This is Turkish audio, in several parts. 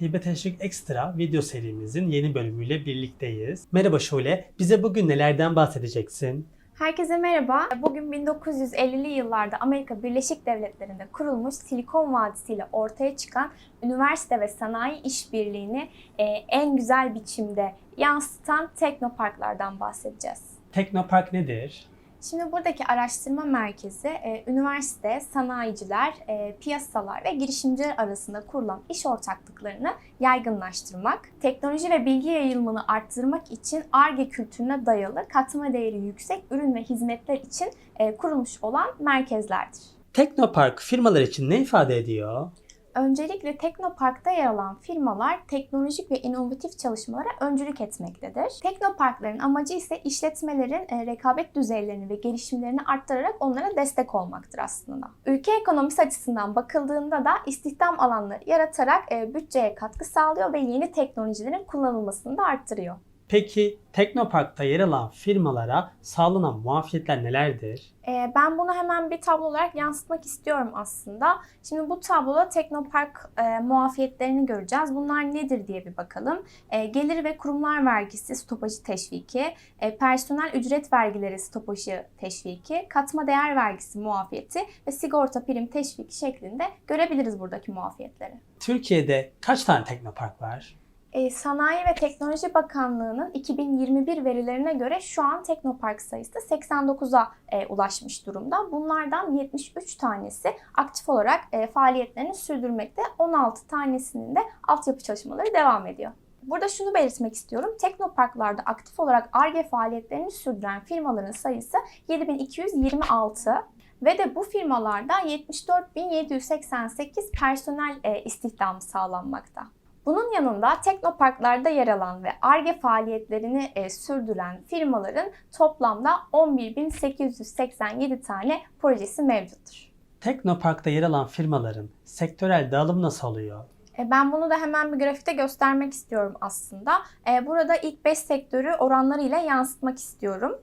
Hibe Teşvik Ekstra video serimizin yeni bölümüyle birlikteyiz. Merhaba Şule, bize bugün nelerden bahsedeceksin? Herkese merhaba. Bugün 1950'li yıllarda Amerika Birleşik Devletleri'nde kurulmuş Silikon Vadisi ile ortaya çıkan üniversite ve sanayi işbirliğini e, en güzel biçimde yansıtan teknoparklardan bahsedeceğiz. Teknopark nedir? Şimdi buradaki araştırma merkezi e, üniversite, sanayiciler, e, piyasalar ve girişimciler arasında kurulan iş ortaklıklarını yaygınlaştırmak, teknoloji ve bilgi yayılımını arttırmak için ARGE kültürüne dayalı katma değeri yüksek ürün ve hizmetler için e, kurulmuş olan merkezlerdir. Teknopark firmalar için ne ifade ediyor? Öncelikle Teknopark'ta yer alan firmalar teknolojik ve inovatif çalışmalara öncülük etmektedir. Teknoparkların amacı ise işletmelerin e, rekabet düzeylerini ve gelişimlerini arttırarak onlara destek olmaktır aslında. Ülke ekonomisi açısından bakıldığında da istihdam alanları yaratarak e, bütçeye katkı sağlıyor ve yeni teknolojilerin kullanılmasını da arttırıyor. Peki Teknopark'ta yer alan firmalara sağlanan muafiyetler nelerdir? Ee, Ben bunu hemen bir tablo olarak yansıtmak istiyorum aslında. Şimdi bu tabloda Teknopark e, muafiyetlerini göreceğiz. Bunlar nedir diye bir bakalım. E, gelir ve kurumlar vergisi stopajı teşviki, e, personel ücret vergileri stopajı teşviki, katma değer vergisi muafiyeti ve sigorta prim teşviki şeklinde görebiliriz buradaki muafiyetleri. Türkiye'de kaç tane Teknopark var? E, Sanayi ve Teknoloji Bakanlığı'nın 2021 verilerine göre şu an Teknopark sayısı 89'a e, ulaşmış durumda. Bunlardan 73 tanesi aktif olarak e, faaliyetlerini sürdürmekte. 16 tanesinin de altyapı çalışmaları devam ediyor. Burada şunu belirtmek istiyorum. Teknoparklarda aktif olarak ARGE faaliyetlerini sürdüren firmaların sayısı 7226 ve de bu firmalarda 74.788 personel e, istihdamı sağlanmakta. Bunun yanında teknoparklarda yer alan ve ARGE faaliyetlerini e, sürdüren firmaların toplamda 11.887 tane projesi mevcuttur. Teknopark'ta yer alan firmaların sektörel dağılımı nasıl oluyor? E, Ben bunu da hemen bir grafikte göstermek istiyorum aslında. E, Burada ilk 5 sektörü oranlarıyla yansıtmak istiyorum.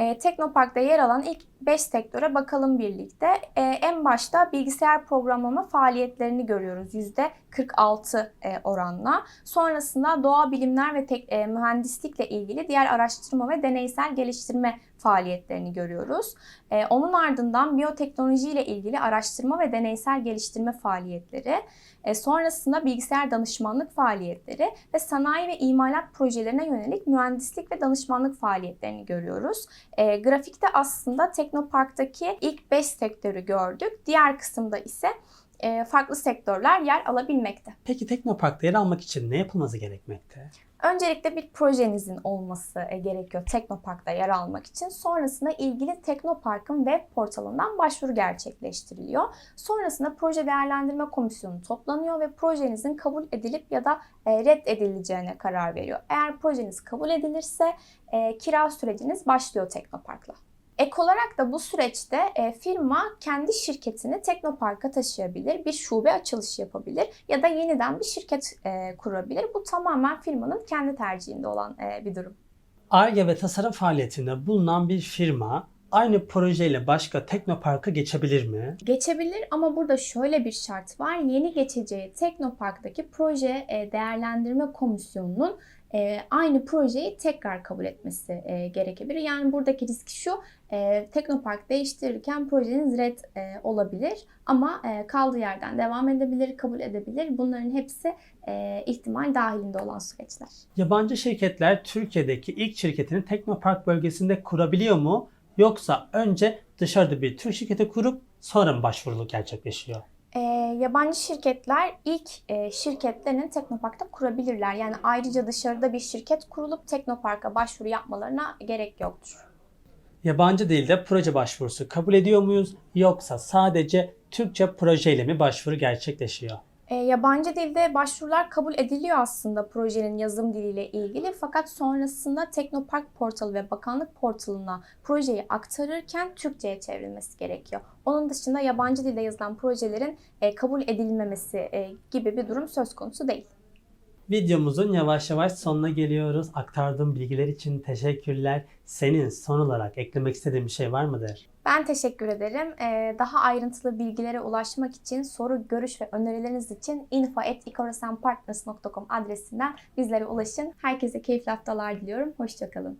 E, Teknopark'ta yer alan ilk 5 sektöre bakalım birlikte. E, En başta bilgisayar programlama faaliyetlerini görüyoruz %46 e, oranla. Sonrasında doğa bilimler ve tek, e, mühendislikle ilgili diğer araştırma ve deneysel geliştirme faaliyetlerini görüyoruz. E, Onun ardından biyoteknoloji ile ilgili araştırma ve deneysel geliştirme faaliyetleri, e, sonrasında bilgisayar danışmanlık faaliyetleri ve sanayi ve imalat projelerine yönelik mühendislik ve danışmanlık faaliyetlerini görüyoruz. E, grafikte aslında Teknopark'taki ilk 5 sektörü gördük. Diğer kısımda ise farklı sektörler yer alabilmekte. Peki Teknopark'ta yer almak için ne yapılması gerekmekte? Öncelikle bir projenizin olması e, gerekiyor Teknopark'ta yer almak için. Sonrasında ilgili Teknopark'ın web portalından başvuru gerçekleştiriliyor. Sonrasında proje değerlendirme komisyonu toplanıyor ve projenizin kabul edilip ya da e, reddedileceğine karar veriyor. Eğer projeniz kabul edilirse e, kira süreciniz başlıyor Teknopark'la. Ek olarak da bu süreçte e, firma kendi şirketini Teknopark'a taşıyabilir, bir şube açılışı yapabilir ya da yeniden bir şirket e, kurabilir. Bu tamamen firmanın kendi tercihinde olan e, bir durum. ARGE ve tasarım faaliyetinde bulunan bir firma aynı projeyle başka Teknopark'a geçebilir mi? Geçebilir ama burada şöyle bir şart var. Yeni geçeceği Teknopark'taki proje e, değerlendirme komisyonunun e, aynı projeyi tekrar kabul etmesi e, gerekebilir. Yani buradaki risk şu, e, Teknopark değiştirirken projeniz red e, olabilir ama e, kaldığı yerden devam edebilir, kabul edebilir. Bunların hepsi e, ihtimal dahilinde olan süreçler. Yabancı şirketler Türkiye'deki ilk şirketini Teknopark bölgesinde kurabiliyor mu? Yoksa önce dışarıda bir Türk şirketi kurup sonra mı başvuruluk gerçekleşiyor? E, yabancı şirketler ilk e, şirketlerini Teknopark'ta kurabilirler. Yani ayrıca dışarıda bir şirket kurulup Teknopark'a başvuru yapmalarına gerek yoktur. Yabancı dilde proje başvurusu kabul ediyor muyuz? Yoksa sadece Türkçe projeyle mi başvuru gerçekleşiyor? E, yabancı dilde başvurular kabul ediliyor aslında projenin yazım diliyle ilgili. Fakat sonrasında Teknopark portalı ve bakanlık portalına projeyi aktarırken Türkçe'ye çevrilmesi gerekiyor. Onun dışında yabancı dilde yazılan projelerin e, kabul edilmemesi e, gibi bir durum söz konusu değil. Videomuzun yavaş yavaş sonuna geliyoruz. Aktardığım bilgiler için teşekkürler. Senin son olarak eklemek istediğin bir şey var mıdır? Ben teşekkür ederim. Ee, daha ayrıntılı bilgilere ulaşmak için soru, görüş ve önerileriniz için info.ikorasanpartners.com adresinden bizlere ulaşın. Herkese keyifli haftalar diliyorum. Hoşçakalın.